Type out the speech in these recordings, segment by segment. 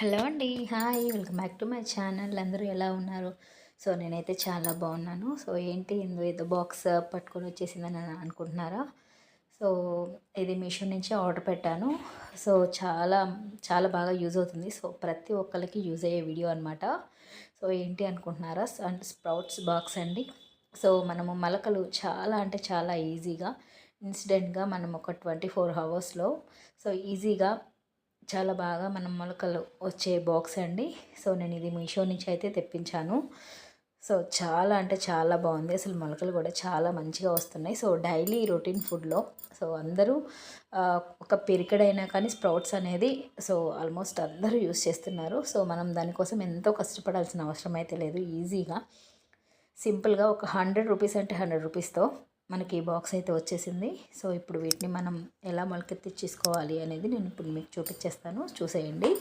Hello అండి. Hi welcome back to my channel. అందరూ ఎలా ఉన్నారు? సో నేనైతే చాలా బాగున్నాను. సో ఏంటి ఇందు ఏదో బాక్స్ పట్టుకొని వచ్చేసిందని అని అనుకుంటున్నారా? సో ఇది మీషో నుంచి ఆర్డర్ పెట్టాను. సో చాలా చాలా బాగా యూజ్ అవుతుంది. సో ప్రతి ఒక్కరికి యూజ్ అయ్యే వీడియో అనమాట సో ఏంటి అనుకుంటున్నారా? అండ్ స్ప్రౌట్స్ బాక్స్ అండి. సో మనము మొలకలు చాలా అంటే చాలా ఈజీగా ఇన్సిడెంట్గా మనం ఒక ట్వంటీ ఫోర్ అవర్స్లో సో ఈజీగా చాలా బాగా మనం మొలకలు వచ్చే బాక్స్ అండి. సో నేను ఇది మీషో నుంచి అయితే తెప్పించాను. సో చాలా అంటే చాలా బాగుంది. అసలు మొలకలు కూడా చాలా మంచిగా వస్తున్నాయి. సో డైలీ రొటీన్ ఫుడ్లో. సో అందరూ ఒక పెరికడైనా కానీ స్ప్రౌట్స్ అనేది సో ఆల్మోస్ట్ అందరూ యూస్ చేస్తున్నారు. సో మనం దానికోసం ఎంతో కష్టపడాల్సిన అవసరం అయితే లేదు. ఈజీగా. సింపుల్గా ఒక హండ్రెడ్ రూపీస్ అంటే హండ్రెడ్ రూపీస్తో. మనకి ఈ బాక్స్ అయితే వచ్చేసింది. సో ఇప్పుడు వీటిని మనం ఎలా మొలకెత్తిచ్చేసుకోవాలి అనేది నేను ఇప్పుడు మీకు చూపించేస్తాను. చూసేయండి.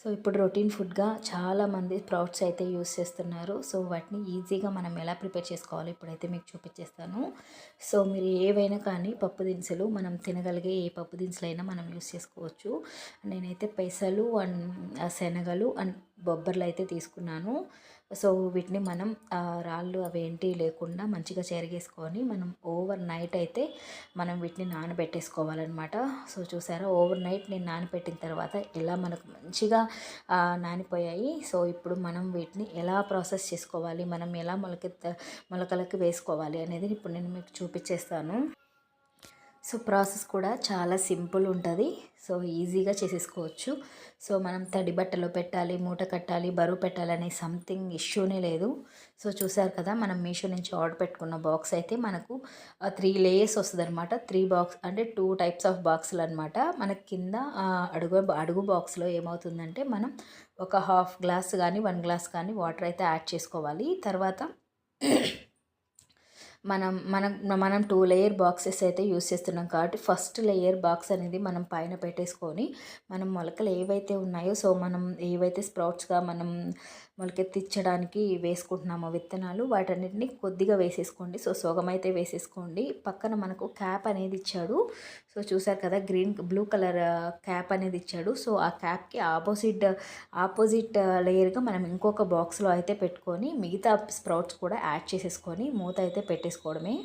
సో ఇప్పుడు రొటీన్ ఫుడ్గా చాలామంది స్ప్రౌట్స్ అయితే యూస్ చేస్తున్నారు. సో వాటిని ఈజీగా మనం ఎలా ప్రిపేర్ చేసుకోవాలి ఇప్పుడైతే మీకు చూపించేస్తాను. సో మీరు ఏవైనా కానీ పప్పు దినుసులు మనం తినగలిగే ఏ పప్పు దినుసులైనా మనం యూస్ చేసుకోవచ్చు. నేనైతే పెసలు అండ్ శనగలు అండ్ బొబ్బర్లు అయితే తీసుకున్నాను. సో వీటిని మనం రాళ్ళు అవేంటి లేకుండా మంచిగా చెరిగేసుకొని మనం ఓవర్ నైట్ అయితే మనం వీటిని నానబెట్టేసుకోవాలన్నమాట. సో చూసారా ఓవర్ నైట్ నేను నానబెట్టిన తర్వాత ఎలా మనకు మంచిగా నానిపోయాయి. సో ఇప్పుడు మనం వీటిని ఎలా ప్రాసెస్ చేసుకోవాలి మనం ఎలా మొలకెత్త మొలకలకి వేసుకోవాలి అనేది ఇప్పుడు నేను మీకు చూపించేస్తాను. సో ప్రాసెస్ కూడా చాలా సింపుల్ ఉంటుంది. సో ఈజీగా చేసేసుకోవచ్చు. సో మనం తడి బట్టలో పెట్టాలి మూట కట్టాలి బరువు పెట్టాలనే సంథింగ్ ఇష్యూనే లేదు. సో చూసారు కదా మనం మీషో నుంచి ఆర్డర్ పెట్టుకున్న బాక్స్ అయితే మనకు త్రీ లేయర్స్ వస్తుంది అనమాట త్రీ బాక్స్ అంటే టూ టైప్స్ ఆఫ్ బాక్సులు అనమాట మనకి కింద అడుగు అడుగు బాక్స్లో ఏమవుతుందంటే మనం ఒక హాఫ్ గ్లాస్ కానీ వన్ గ్లాస్ కానీ వాటర్ అయితే యాడ్ చేసుకోవాలి. తర్వాత మనం మనం మనం టూ లేయర్ బాక్సెస్ అయితే యూస్ చేస్తున్నాం కాబట్టి ఫస్ట్ లేయర్ బాక్స్ అనేది మనం పైన పెట్టేసుకొని మనం మొలకలు ఏవైతే ఉన్నాయో సో మనం ఏవైతే స్ప్రౌట్స్గా మనం మొలకెత్తించడానికి వేసుకుంటున్నామో విత్తనాలు వాటన్నిటిని కొద్దిగా వేసేసుకోండి. సో సోగం అయితే వేసేసుకోండి. పక్కన మనకు క్యాప్ అనేది ఇచ్చాడు. సో చూసారు కదా గ్రీన్ బ్లూ కలర్ క్యాప్ అనేది ఇచ్చాడు. సో ఆ క్యాప్కి ఆపోజిట్ ఆపోజిట్ లేయర్గా మనం ఇంకొక బాక్స్లో అయితే పెట్టుకొని మిగతా స్ప్రౌట్స్ కూడా యాడ్ చేసేసుకొని మూత అయితే వేసుకోవడమే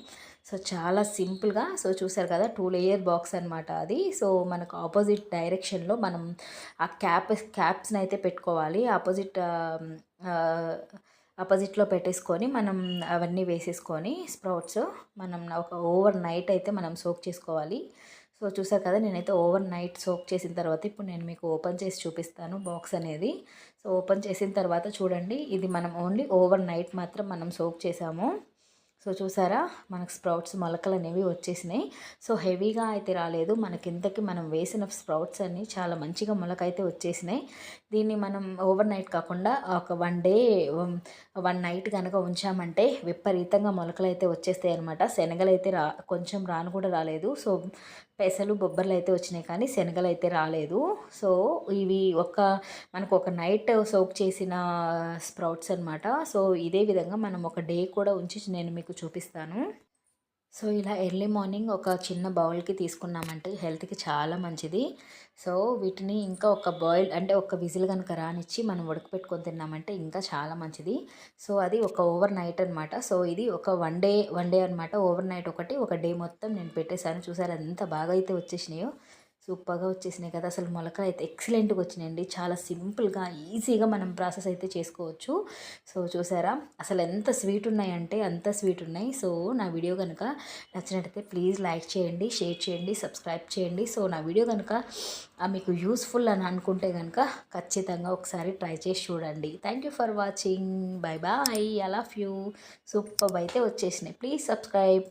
సో చాలా సింపుల్గా సో చూసారు కదా టూ లేయర్ బాక్స్ అనమాట అది. సో మనకు ఆపోజిట్ డైరెక్షన్లో మనం ఆ క్యాప్ క్యాప్స్ని అయితే పెట్టుకోవాలి. ఆపోజిట్ ఆపోజిట్లో పెట్టేసుకొని మనం అవన్నీ వేసేసుకొని స్ప్రౌట్స్ మనం ఒక ఓవర్ నైట్ అయితే మనం సోక్ చేసుకోవాలి. సో చూసారు కదా నేనైతే ఓవర్ నైట్ సోక్ చేసిన తర్వాత ఇప్పుడు నేను మీకు ఓపెన్ చేసి చూపిస్తాను బాక్స్ అనేది. సో ఓపెన్ చేసిన తర్వాత చూడండి ఇది మనం ఓన్లీ ఓవర్ నైట్ మాత్రం మనం సోక్ చేసాము. సో చూసారా? మనకు స్ప్రౌట్స్ మొలకలు అనేవి వచ్చేసినాయి. సో హెవీగా అయితే రాలేదు. మనకింతకి మనం వేసిన స్ప్రౌట్స్ అన్నీ చాలా మంచిగా మొలక అయితే వచ్చేసినాయి. దీన్ని మనం ఓవర్ నైట్ కాకుండా ఒక వన్ డే వన్ నైట్ కనుక ఉంచామంటే విపరీతంగా మొలకలు అయితే వచ్చేస్తాయి అనమాట శనగలు అయితే రా కొంచెం రాను కూడా రాలేదు. సో పెసలు బొబ్బర్లు అయితే వచ్చినాయి కానీ శనగలు అయితే రాలేదు. సో ఇవి ఒక మనకు ఒక నైట్ సోక్ చేసిన స్ప్రౌట్స్ అనమాట సో ఇదే విధంగా మనం ఒక డే కూడా ఉంచి నేను మీకు మీకు చూపిస్తాను. సో ఇలా ఎర్లీ మార్నింగ్ ఒక చిన్న బౌల్కి తీసుకున్నామంటే హెల్త్కి చాలా మంచిది. సో వీటిని ఇంకా ఒక బాయిల్ అంటే ఒక విజిల్ కనుక రానిచ్చి మనం ఉడకపెట్టుకొని తిన్నామంటే ఇంకా చాలా మంచిది. సో అది ఒక ఓవర్ నైట్ అనమాట సో ఇది ఒక వన్ డే వన్ డే అనమాట ఓవర్ నైట్ ఒకటి ఒక డే మొత్తం నేను పెట్టేశాను. చూసారు ఎంత బాగా అయితే వచ్చేసినాయో. సూపర్గా వచ్చేసినాయి కదా. అసలు మొలకలు అయితే ఎక్సలెంట్గా వచ్చినాయండి. చాలా సింపుల్గా ఈజీగా మనం ప్రాసెస్ అయితే చేసుకోవచ్చు. సో చూసారా? అసలు ఎంత స్వీట్ ఉన్నాయంటే అంత స్వీట్ ఉన్నాయి. సో నా వీడియో కనుక నచ్చినట్టయితే ప్లీజ్ లైక్ చేయండి షేర్ చేయండి సబ్స్క్రైబ్ చేయండి. సో నా వీడియో కనుక మీకు యూస్ఫుల్ అని అనుకుంటే కనుక ఖచ్చితంగా ఒకసారి ట్రై చేసి చూడండి. Thank you for watching bye bye I love you super అయితే వచ్చేసినాయి. Please subscribe